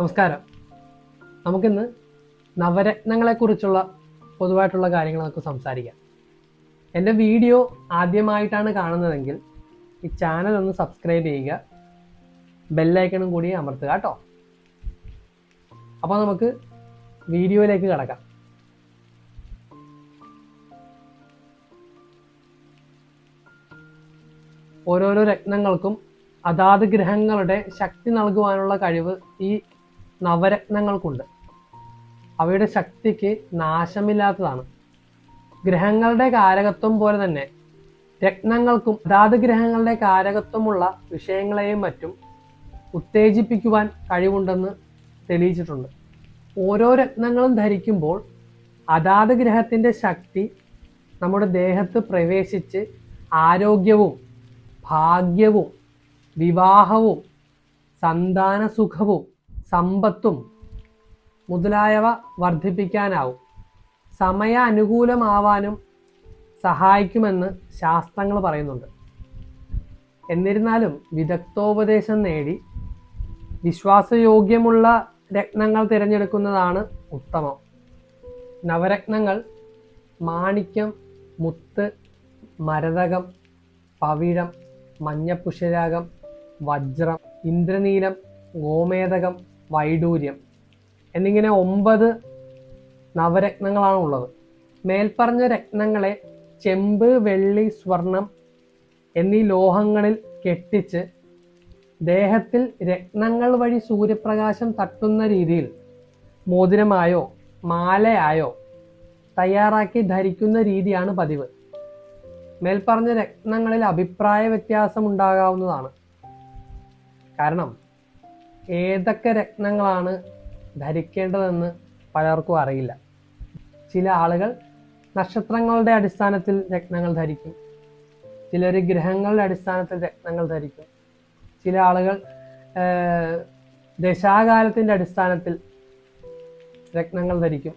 നമസ്കാരം. നമുക്കിന്ന് നവരത്നങ്ങളെക്കുറിച്ചുള്ള പൊതുവായിട്ടുള്ള കാര്യങ്ങൾ നമുക്ക് സംസാരിക്കാം. എന്റെ വീഡിയോ ആദ്യമായിട്ടാണ് കാണുന്നതെങ്കിൽ ഈ ചാനൽ ഒന്ന് സബ്സ്ക്രൈബ് ചെയ്യുക. ബെല്ലൈക്കണും കൂടി അമർത്തുക കേട്ടോ. അപ്പോൾ നമുക്ക് വീഡിയോയിലേക്ക് കിടക്കാം. ഓരോരോ രത്നങ്ങൾക്കും അതാത് ഗ്രഹങ്ങളുടെ ശക്തി നൽകുവാനുള്ള കഴിവ് ഈ നവരത്നങ്ങൾക്കുണ്ട്. അവയുടെ ശക്തിക്ക് നാശമില്ലാത്തതാണ്. ഗ്രഹങ്ങളുടെ കാരകത്വം പോലെ തന്നെ രത്നങ്ങൾക്കും അതാത് ഗ്രഹങ്ങളുടെ കാരകത്വമുള്ള വിഷയങ്ങളെയും മറ്റും ഉത്തേജിപ്പിക്കുവാൻ കഴിവുണ്ടെന്ന് തെളിയിച്ചിട്ടുണ്ട്. ഓരോ രത്നങ്ങളും ധരിക്കുമ്പോൾ അതാത് ഗ്രഹത്തിന്റെ ശക്തി നമ്മുടെ ദേഹത്ത് പ്രവേശിച്ച് ആരോഗ്യവും ഭാഗ്യവും വിവാഹവും സന്താന സുഖവും സമ്പത്തും മുതലായവ വർദ്ധിപ്പിക്കാനാവും. സമയ അനുകൂലമാവാനും സഹായിക്കുമെന്ന് ശാസ്ത്രങ്ങൾ പറയുന്നുണ്ട്. എന്നിരുന്നാലും വിദഗ്ധോപദേശം നേടി വിശ്വാസയോഗ്യമുള്ള രത്നങ്ങൾ തിരഞ്ഞെടുക്കുന്നതാണ് ഉത്തമം. നവരത്നങ്ങൾ മാണിക്യം മുത്ത് മരതകം പവിഴം മഞ്ഞപ്പുഷ്യരാഗം വജ്രം ഇന്ദ്രനീലം ഗോമേതകം വൈഡൂര്യം. എന്നിങ്ങനെ ഒമ്പത് നവരത്നങ്ങളാണ് ഉള്ളത് മേൽപ്പറഞ്ഞ രത്നങ്ങളെ ചെമ്പ് വെള്ളി സ്വർണം എന്നീ ലോഹങ്ങളിൽ കെട്ടിച്ച് ദേഹത്തിൽ രത്നങ്ങൾ വഴി സൂര്യപ്രകാശം തട്ടുന്ന രീതിയിൽ മോതിരമായോ മാലയായോ തയ്യാറാക്കി ധരിക്കുന്ന രീതിയാണ് പതിവ്. മേൽപ്പറഞ്ഞ രത്നങ്ങളിൽ അഭിപ്രായ വ്യത്യാസം ഉണ്ടാകാവുന്നതാണ്. കാരണം ഏതൊക്കെ രത്നങ്ങളാണ് ധരിക്കേണ്ടതെന്ന് പലർക്കും അറിയില്ല. ചില ആളുകൾ നക്ഷത്രങ്ങളുടെ അടിസ്ഥാനത്തിൽ രത്നങ്ങൾ ധരിക്കും. ചിലർ ഗ്രഹങ്ങളുടെ അടിസ്ഥാനത്തിൽ രത്നങ്ങൾ ധരിക്കും. ചില ആളുകൾ ദശാകാലത്തിന്റെ അടിസ്ഥാനത്തിൽ രത്നങ്ങൾ ധരിക്കും.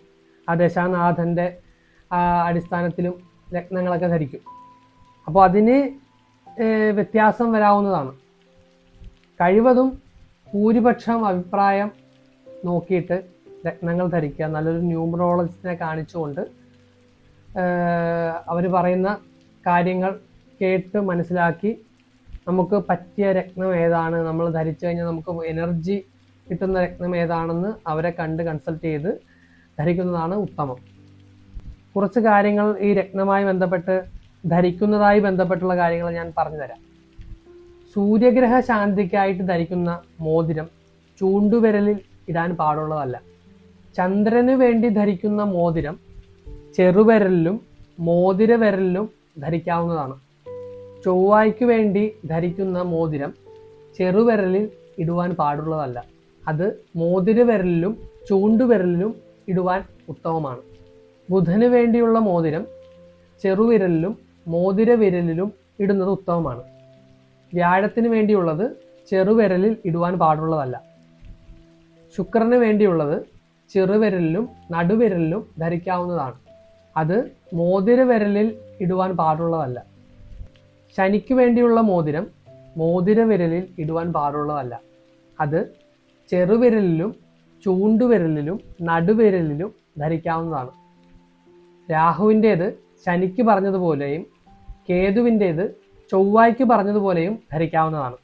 ആ ദശാനാഥന്റെ അടിസ്ഥാനത്തിലും രത്നങ്ങളൊക്കെ ധരിക്കും. അപ്പോൾ അതിന് വ്യത്യാസം വരാവുന്നതാണ്. കഴിവതും ഭൂരിപക്ഷം അഭിപ്രായം നോക്കിയിട്ട് രത്നങ്ങൾ ധരിക്കുക. നല്ലൊരു ന്യൂമറോളജിസ്റ്റിനെ കാണിച്ചുകൊണ്ട് അവർ പറയുന്ന കാര്യങ്ങൾ കേട്ട് മനസ്സിലാക്കി നമുക്ക് പറ്റിയ രത്നം ഏതാണ് നമ്മൾ ധരിച്ചു കഴിഞ്ഞാൽ നമുക്ക് എനർജി കിട്ടുന്ന രത്നം ഏതാണെന്ന് അവരെ കണ്ട് കൺസൾട്ട് ചെയ്ത് ധരിക്കുന്നതാണ് ഉത്തമം. കുറച്ച് കാര്യങ്ങൾ ഈ രക്തമായി ബന്ധപ്പെട്ട് ധരിക്കുന്നതായി ബന്ധപ്പെട്ടുള്ള കാര്യങ്ങൾ ഞാൻ പറഞ്ഞുതരാം. സൂര്യഗ്രഹ ശാന്തിക്കായിട്ട് ധരിക്കുന്ന മോതിരം ചൂണ്ടുവിരലിൽ ഇടാൻ പാടുള്ളതല്ല. ചന്ദ്രന് വേണ്ടി ധരിക്കുന്ന മോതിരം ചെറുവിരലിലും മോതിരവിരലിലും ധരിക്കാവുന്നതാണ്. ചൊവ്വായ്ക്ക് വേണ്ടി ധരിക്കുന്ന മോതിരം ചെറുവിരലിൽ ഇടുവാൻ പാടുള്ളതല്ല. അത് മോതിരവിരലിലും ചൂണ്ടുവിരലിലും ഇടുവാൻ ഉത്തമമാണ്. ബുധന് വേണ്ടിയുള്ള മോതിരം ചെറുവിരലിലും മോതിരവിരലിലും ഇടുന്നത് ഉത്തമമാണ്. വ്യാഴത്തിന് വേണ്ടിയുള്ളത് ചെറുവിരലിൽ ഇടുവാൻ പാടുള്ളതല്ല. ശുക്രന് വേണ്ടിയുള്ളത് ചെറുവിരലിലും നടുവിരലിലും ധരിക്കാവുന്നതാണ്. അത് മോതിരവിരലിൽ ഇടുവാൻ പാടുള്ളതല്ല. ശനിക്ക് വേണ്ടിയുള്ള മോതിരം മോതിരവിരലിൽ ഇടുവാൻ പാടുള്ളതല്ല. അത് ചെറുവിരലിലും ചൂണ്ടുവിരലിലും നടുവിരലിലും ധരിക്കാവുന്നതാണ്. രാഹുവിന്റേത് ശനിക്ക് പറഞ്ഞതുപോലെയും കേതുവിന്റേത് ചൊവ്വായ്ക്ക് പറഞ്ഞതുപോലെയും ധരിക്കാവുന്നതാണ്.